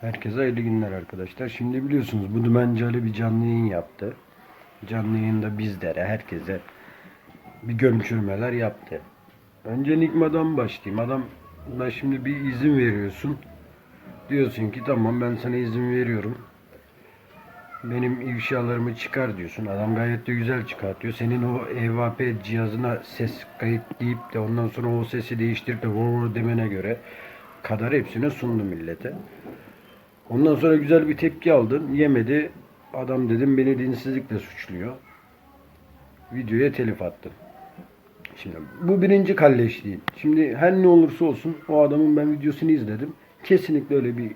Herkese hayırlı günler arkadaşlar. Şimdi biliyorsunuz bu Dümenci Ali bir canlı yayın yaptı. Canlı yayında bizlere, herkese bir gömçürmeler yaptı. Önce Nikma'dan başlayayım. Adam ben şimdi bir izin veriyorsun. Diyorsun ki tamam ben sana izin veriyorum. Benim ifşalarımı çıkar diyorsun. Adam gayet de güzel çıkartıyor. Senin o EVP cihazına ses kayıt deyip de ondan sonra o sesi değiştirip de vur demene göre kadar hepsine sundu millete. Ondan sonra güzel bir tepki aldın. Yemedi. Adam dedim beni dinsizlikle suçluyor. Videoya telif attım. Şimdi bu birinci kalleşliğin. Şimdi her ne olursa olsun o adamın ben videosunu izledim. Kesinlikle öyle bir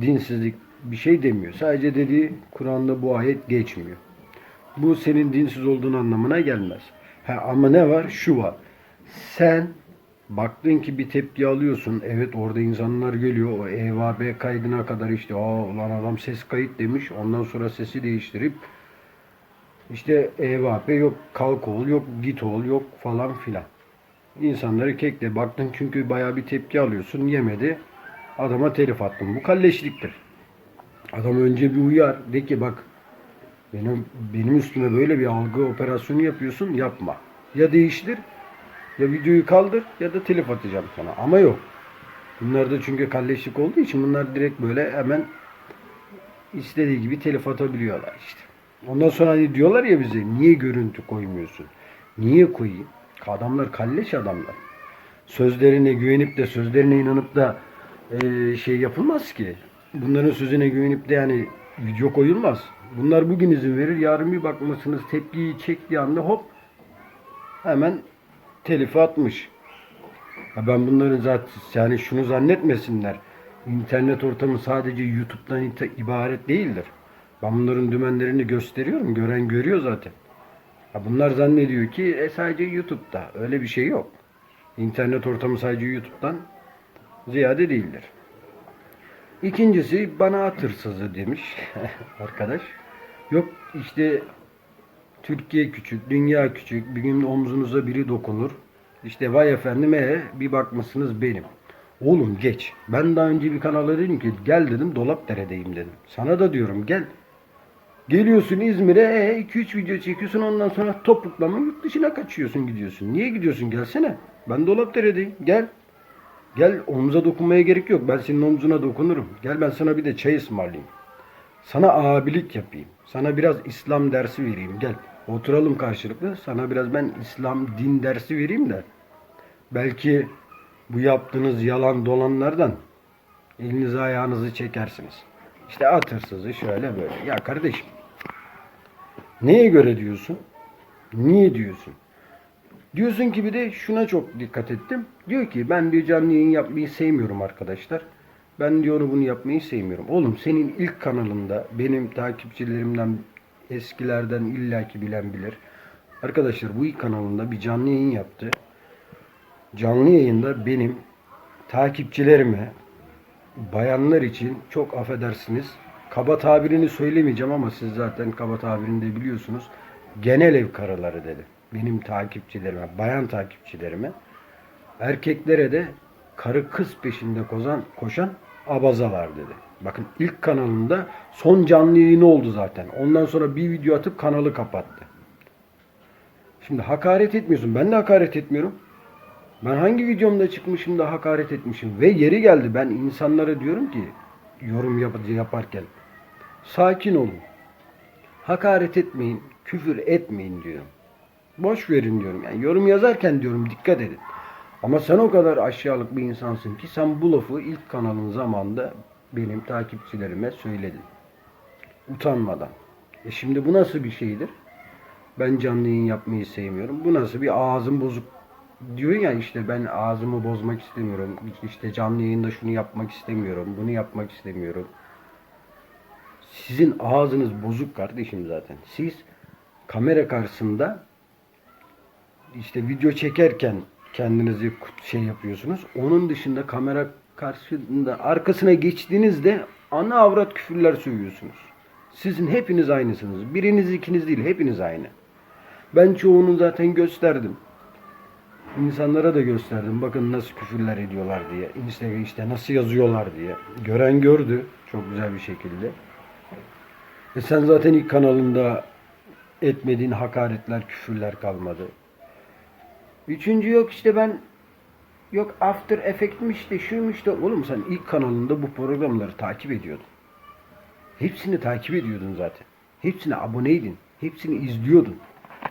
dinsizlik bir şey demiyor. Sadece dediği Kur'an'da bu ayet geçmiyor. Bu senin dinsiz olduğun anlamına gelmez. Ha, ama ne var? Şu var. Sen baktın ki bir tepki alıyorsun. Evet orada insanlar geliyor. O EVB kaydına kadar işte aa ulan adam ses kayıt demiş. Ondan sonra sesi değiştirip işte EVP yok kalk ol yok git ol yok falan filan. İnsanları kekle baktın çünkü bayağı bir tepki alıyorsun yemedi. Adama telif attın. Bu kalleşliktir. Adam önce bir uyar. De ki bak benim benim üstüme böyle bir algı operasyonu yapıyorsun yapma. Ya değiştir ya videoyu kaldır ya da telif atacağım sana. Ama yok. Bunlar da çünkü kalleşlik olduğu için bunlar direkt böyle hemen istediği gibi telif atabiliyorlar işte. Ondan sonra hani diyorlar ya bize niye görüntü koymuyorsun? Niye koyayım? Adamlar kalleş adamlar. Sözlerine güvenip de sözlerine inanıp da eee, şey yapılmaz ki. Bunların sözüne güvenip de yani video koyulmaz. Bunlar bugün izin verir. Yarın bir bakmışsınız tepkiyi çektiği anda hop hemen telifi atmış. Ha ben bunların zaten yani şunu zannetmesinler. İnternet ortamı sadece YouTube'dan ibaret değildir. Ben bunların dümenlerini gösteriyorum. Gören görüyor zaten. Ha bunlar zannediyor ki e, sadece YouTube'da. Öyle bir şey yok. İnternet ortamı sadece YouTube'dan ziyade değildir. İkincisi bana at demiş arkadaş. Yok işte Türkiye küçük, dünya küçük. Bir gün omzunuza biri dokunur. İşte vay efendim ee, bir bakmışsınız benim. Oğlum geç. Ben daha önce bir kanala dedim ki gel dedim Dolapdere'deyim dedim. Sana da diyorum gel. Geliyorsun İzmir'e e, 2-3 video çekiyorsun ondan sonra topuklama yurt dışına kaçıyorsun gidiyorsun. Niye gidiyorsun gelsene. Ben Dolapdere'deyim gel. Gel omuza dokunmaya gerek yok. Ben senin omzuna dokunurum. Gel ben sana bir de çay ısmarlayayım. Sana abilik yapayım. Sana biraz İslam dersi vereyim. Gel. Oturalım karşılıklı. Sana biraz ben İslam din dersi vereyim de. Belki bu yaptığınız yalan dolanlardan elinizi ayağınızı çekersiniz. İşte at hırsızı şöyle böyle. Ya kardeşim. Neye göre diyorsun? Niye diyorsun? Diyorsun ki bir de şuna çok dikkat ettim. Diyor ki ben diyor canlı yayın yapmayı sevmiyorum arkadaşlar. Ben diyor bunu yapmayı sevmiyorum. Oğlum senin ilk kanalında benim takipçilerimden eskilerden illaki bilen bilir. Arkadaşlar bu ilk kanalında bir canlı yayın yaptı. Canlı yayında benim takipçilerime bayanlar için çok affedersiniz. Kaba tabirini söylemeyeceğim ama siz zaten kaba tabirini de biliyorsunuz. Genel ev karıları dedi. Benim takipçilerime, bayan takipçilerime. Erkeklere de karı kız peşinde kozan, koşan abazalar dedi. Bakın ilk kanalında son canlı yayını oldu zaten. Ondan sonra bir video atıp kanalı kapattı. Şimdi hakaret etmiyorsun. Ben de hakaret etmiyorum. Ben hangi videomda çıkmışım da hakaret etmişim. Ve yeri geldi ben insanlara diyorum ki yorum yap yaparken sakin olun. Hakaret etmeyin, küfür etmeyin diyorum. Boş verin diyorum. Yani yorum yazarken diyorum dikkat edin. Ama sen o kadar aşağılık bir insansın ki sen bu lafı ilk kanalın zamanında benim takipçilerime söyledin. Utanmadan. E şimdi bu nasıl bir şeydir? Ben canlı yayın yapmayı sevmiyorum. Bu nasıl bir ağzım bozuk diyor ya işte ben ağzımı bozmak istemiyorum. İşte canlı yayında şunu yapmak istemiyorum. Bunu yapmak istemiyorum. Sizin ağzınız bozuk kardeşim zaten. Siz kamera karşısında işte video çekerken kendinizi şey yapıyorsunuz. Onun dışında kamera karşısında arkasına geçtiğinizde ana avrat küfürler söylüyorsunuz. Sizin hepiniz aynısınız. Biriniz ikiniz değil hepiniz aynı. Ben çoğunu zaten gösterdim. İnsanlara da gösterdim. Bakın nasıl küfürler ediyorlar diye. Instagram işte nasıl yazıyorlar diye. Gören gördü. Çok güzel bir şekilde. E sen zaten ilk kanalında etmediğin hakaretler, küfürler kalmadı. Üçüncü yok işte ben yok After Effect'miş de şuymuş da oğlum sen ilk kanalında bu programları takip ediyordun. Hepsini takip ediyordun zaten. Hepsine aboneydin. Hepsini izliyordun.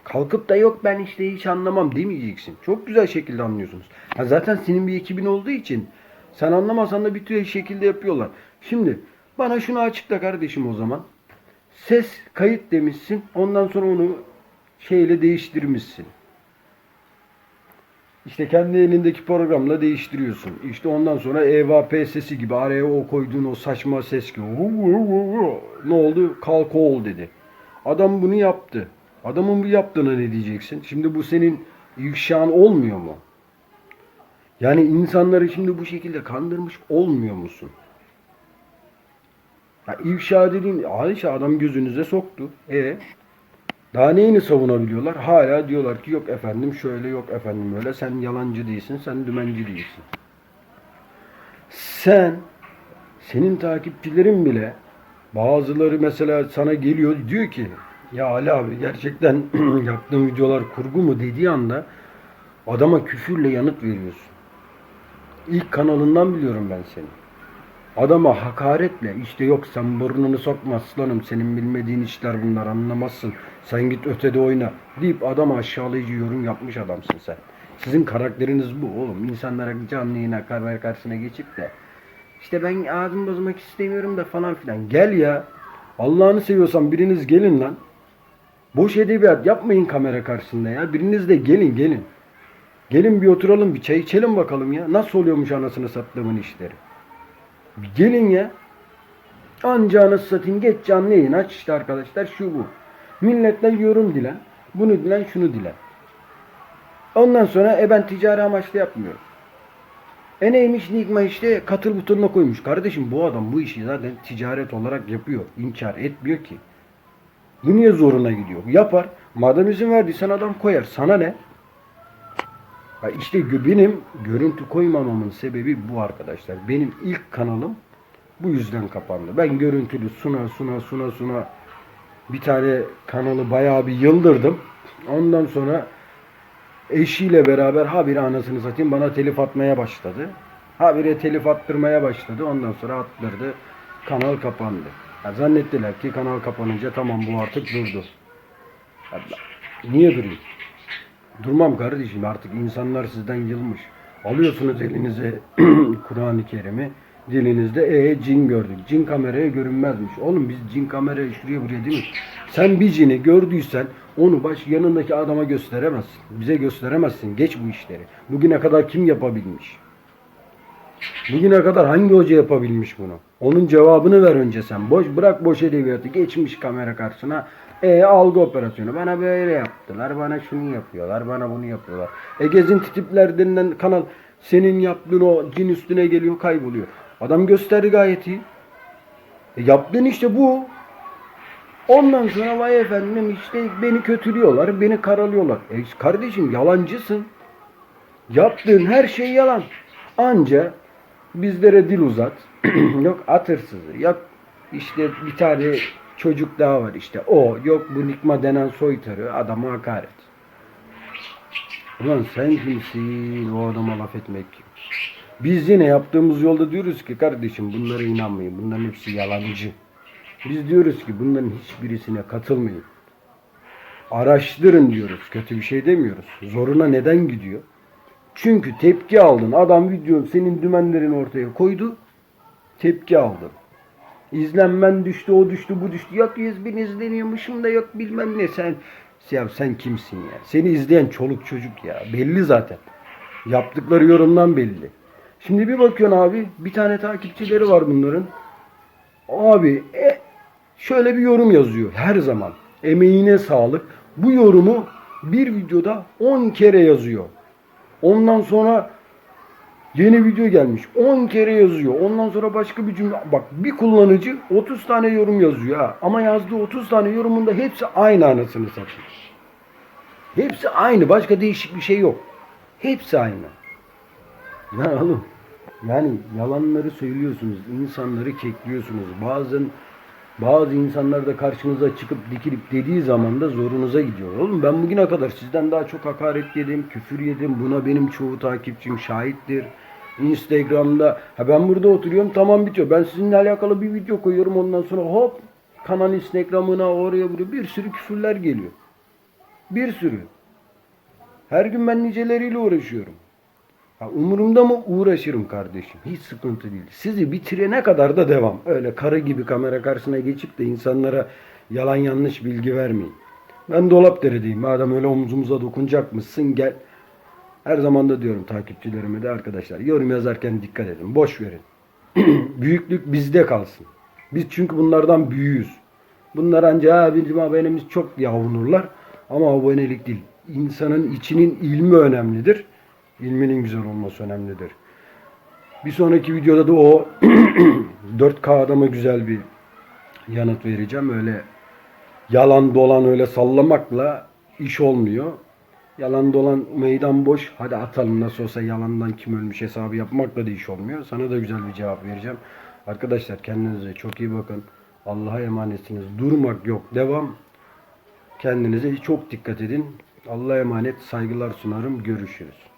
Kalkıp da yok ben işte hiç anlamam demeyeceksin. Çok güzel şekilde anlıyorsunuz. Ha zaten senin bir ekibin olduğu için sen anlamasan da bir tür şekilde yapıyorlar. Şimdi bana şunu açıkla kardeşim o zaman. Ses kayıt demişsin. Ondan sonra onu şeyle değiştirmişsin. İşte kendi elindeki programla değiştiriyorsun. İşte ondan sonra EVP sesi gibi araya o koyduğun o saçma ses gibi. Ne oldu? Kalk ol dedi. Adam bunu yaptı. Adamın bu yaptığına ne diyeceksin? Şimdi bu senin ifşan olmuyor mu? Yani insanları şimdi bu şekilde kandırmış olmuyor musun? Ya ifşa dediğin Ayşe adam gözünüze soktu. E daha neyini savunabiliyorlar? Hala diyorlar ki yok efendim şöyle yok efendim öyle. Sen yalancı değilsin, sen dümenci değilsin. Sen, senin takipçilerin bile bazıları mesela sana geliyor diyor ki ya Ali abi gerçekten yaptığın videolar kurgu mu dediği anda adama küfürle yanıt veriyorsun. İlk kanalından biliyorum ben seni. Adama hakaretle işte yok sen burnunu sokma aslanım senin bilmediğin işler bunlar anlamazsın. Sen git ötede oyna deyip adama aşağılayıcı yorum yapmış adamsın sen. Sizin karakteriniz bu oğlum. İnsanlara canlı yayına kamera karşısına geçip de işte ben ağzımı bozmak istemiyorum da falan filan. Gel ya. Allah'ını seviyorsan biriniz gelin lan. Boş edebiyat yapmayın kamera karşısında ya. Biriniz de gelin gelin. Gelin bir oturalım bir çay içelim bakalım ya. Nasıl oluyormuş anasını sattığımın işleri. Gelin ya. Anca anasını satayım geç canlı yayın aç işte arkadaşlar şu bu. Milletten yorum dilen. Bunu dilen şunu dilen. Ondan sonra e ben ticari amaçlı yapmıyorum. E neymiş Nigma işte katıl butonuna koymuş. Kardeşim bu adam bu işi zaten ticaret olarak yapıyor. İnkar etmiyor ki. Bu niye zoruna gidiyor? Yapar. Madem izin verdiysen adam koyar. Sana ne? Ha işte benim görüntü koymamamın sebebi bu arkadaşlar. Benim ilk kanalım bu yüzden kapandı. Ben görüntülü suna suna suna suna bir tane kanalı bayağı bir yıldırdım. Ondan sonra eşiyle beraber habire anasını satayım bana telif atmaya başladı. Habire telif attırmaya başladı. Ondan sonra attırdı. Kanal kapandı. Ya zannettiler ki kanal kapanınca tamam bu artık durdu. Ya niye durayım? Durmam kardeşim artık insanlar sizden yılmış. Alıyorsunuz elinize Kur'an-ı Kerim'i dilinizde e cin gördük. Cin kameraya görünmezmiş. Oğlum biz cin kameraya şuraya buraya değil mi? Sen bir cini gördüysen onu baş yanındaki adama gösteremezsin. Bize gösteremezsin. Geç bu işleri. Bugüne kadar kim yapabilmiş? Bugüne kadar hangi hoca yapabilmiş bunu? Onun cevabını ver önce sen. Boş bırak boş edebiyatı. Geçmiş kamera karşısına. E algı operasyonu. Bana böyle yaptılar. Bana şunu yapıyorlar. Bana bunu yapıyorlar. E gezinti tipler kanal senin yaptığın o cin üstüne geliyor kayboluyor. Adam gösterdi gayet iyi. E yaptığın işte bu. Ondan sonra vay efendim işte beni kötülüyorlar, beni karalıyorlar. E kardeşim yalancısın. Yaptığın her şey yalan. Anca bizlere dil uzat. yok at hırsızı. Yok işte bir tane çocuk daha var işte. O yok bu Nikma denen soytarı adama hakaret. Ulan sen kimsin o adama laf etmek? Biz yine yaptığımız yolda diyoruz ki kardeşim bunlara inanmayın. Bunların hepsi yalancı. Biz diyoruz ki bunların hiçbirisine katılmayın. Araştırın diyoruz. Kötü bir şey demiyoruz. Zoruna neden gidiyor? Çünkü tepki aldın. Adam video senin dümenlerini ortaya koydu. Tepki aldın. İzlenmen düştü, o düştü, bu düştü. Yok 100 bin izleniyormuşum da yok bilmem ne. Sen ya sen kimsin ya? Seni izleyen çoluk çocuk ya. Belli zaten. Yaptıkları yorumdan belli. Şimdi bir bakıyorsun abi bir tane takipçileri var bunların. Abi e, şöyle bir yorum yazıyor her zaman. Emeğine sağlık. Bu yorumu bir videoda 10 kere yazıyor. Ondan sonra yeni video gelmiş. 10 kere yazıyor. Ondan sonra başka bir cümle. Bak bir kullanıcı 30 tane yorum yazıyor ha. Ama yazdığı 30 tane yorumun da hepsi aynı anasını satıyor. Hepsi aynı. Başka değişik bir şey yok. Hepsi aynı. Ya oğlum yani yalanları söylüyorsunuz, insanları kekliyorsunuz. Bazen bazı insanlar da karşınıza çıkıp dikilip dediği zaman da zorunuza gidiyor. Oğlum ben bugüne kadar sizden daha çok hakaret yedim, küfür yedim. Buna benim çoğu takipçim şahittir. Instagram'da ha ben burada oturuyorum tamam bitiyor. Ben sizinle alakalı bir video koyuyorum ondan sonra hop kanal Instagram'ına oraya buraya bir sürü küfürler geliyor. Bir sürü. Her gün ben niceleriyle uğraşıyorum. Ha, umurumda mı uğraşırım kardeşim. Hiç sıkıntı değil. Sizi bitirene kadar da devam. Öyle karı gibi kamera karşısına geçip de insanlara yalan yanlış bilgi vermeyin. Ben dolap deredeyim. Madem öyle omzumuza dokunacak mısın gel. Her zaman da diyorum takipçilerime de arkadaşlar yorum yazarken dikkat edin. Boş verin. Büyüklük bizde kalsın. Biz çünkü bunlardan büyüğüz. Bunlar ancak bizim abonemiz çok yavunurlar. Ama abonelik değil. İnsanın içinin ilmi önemlidir. İlminin güzel olması önemlidir. Bir sonraki videoda da o 4K adama güzel bir yanıt vereceğim. Öyle yalan dolan öyle sallamakla iş olmuyor. Yalan dolan meydan boş. Hadi atalım nasıl olsa yalandan kim ölmüş hesabı yapmakla da iş olmuyor. Sana da güzel bir cevap vereceğim. Arkadaşlar kendinize çok iyi bakın. Allah'a emanetsiniz. Durmak yok. Devam. Kendinize çok dikkat edin. Allah'a emanet. Saygılar sunarım. Görüşürüz.